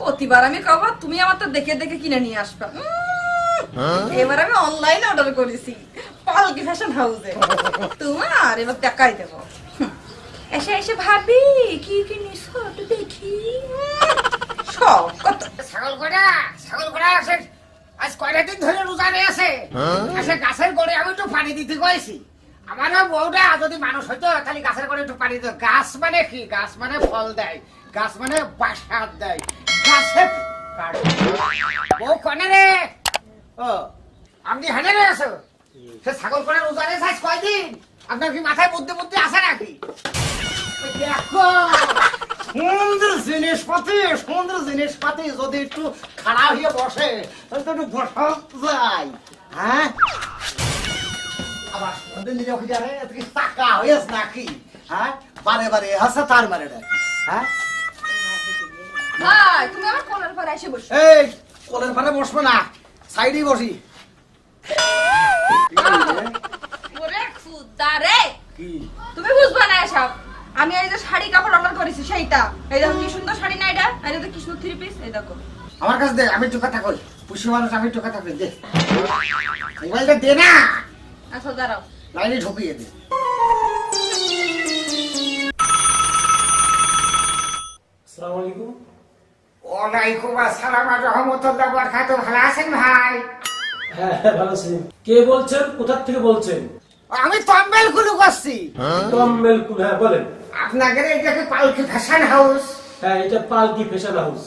প্রতিবার আমি কব তুমি আমার তো দেখে দেখে কিনে নিয়ে আসবা। এবার আমি অনলাইনে অর্ডার করেছি পালকি ফ্যাশন হাউসে তোমার এবার দেখাই দেবো। এসে এসে ভাবি কি কি নিছো একটু দেখি। সব কত ছাগল কটা ছাগল কটা আছে। আজ কয়টা দিন ধরে রোজা নিয়ে আছে। আসে গাছের গোড়ে আমি একটু পানি দিতে কয়েছি আমারও বউটা যদি মানুষ হইতো তাহলে গাছের গোড়ে একটু পানি দিত। গাছ মানে কি? গাছ মানে ফল দেয়। গাছ মানে বাসা দেয়। বউ কনে রে? ও আপনি হেনে রে আছো সে ছাগল করে রোজা নিয়ে আজ কয়দিন? আপনার কি মাথায় বুদ্ধি বুদ্ধি আছে নাকি? দেখো সুন্দর জিনিসপাতি সুন্দর জিনিসপাতি যদি একটু খারাপ হয়ে বসে তাহলে তো একটু বসা যায়। হ্যাঁ? আবার সুন্দর নিজে হয়ে যাবে তুই টাকা হয়েছ নাকি? হ্যাঁ? বারে বারে হাসা তার মারে হ্যাঁ? ভাই তুমি আমার কোলের পর এসে বসো। এই কোলের ফারে বসবো না সাইডেই বসি। ওরে খুদা রে! কি? তুমি বুঝবে না এসব। আমি এই যে শাড়ি কাপড় অর্ডার করেছি সেইটা। এই দেখো কি সুন্দর শাড়ি না এটা? এই দেখো কি সুন্দর থ্রি পিস এই দেখো। আমার কাছে দে আমি একটু কথা কই। পুষি মানুষ আমি একটু কথা দে। মোবাইলটা দে না। আচ্ছা দাঁড়াও। লাইনে ঢুকিয়ে দে। আসসালামু আলাইকুম। ওয়ালাইকুম আসসালাম আর রহমতুল্লাহ বরকাত ভালো আছেন ভাই? হ্যাঁ হ্যাঁ, ভালো আছি। কে বলছেন? কোথা থেকে বলছেন? আমি তম্বেলগুলো করছি। কম্মেল কুল হ্যাঁ বলেন। আপনাদের পালকি ফ্যাশন হাউস। হ্যাঁ এটা পালকি ফ্যাশন হাউস।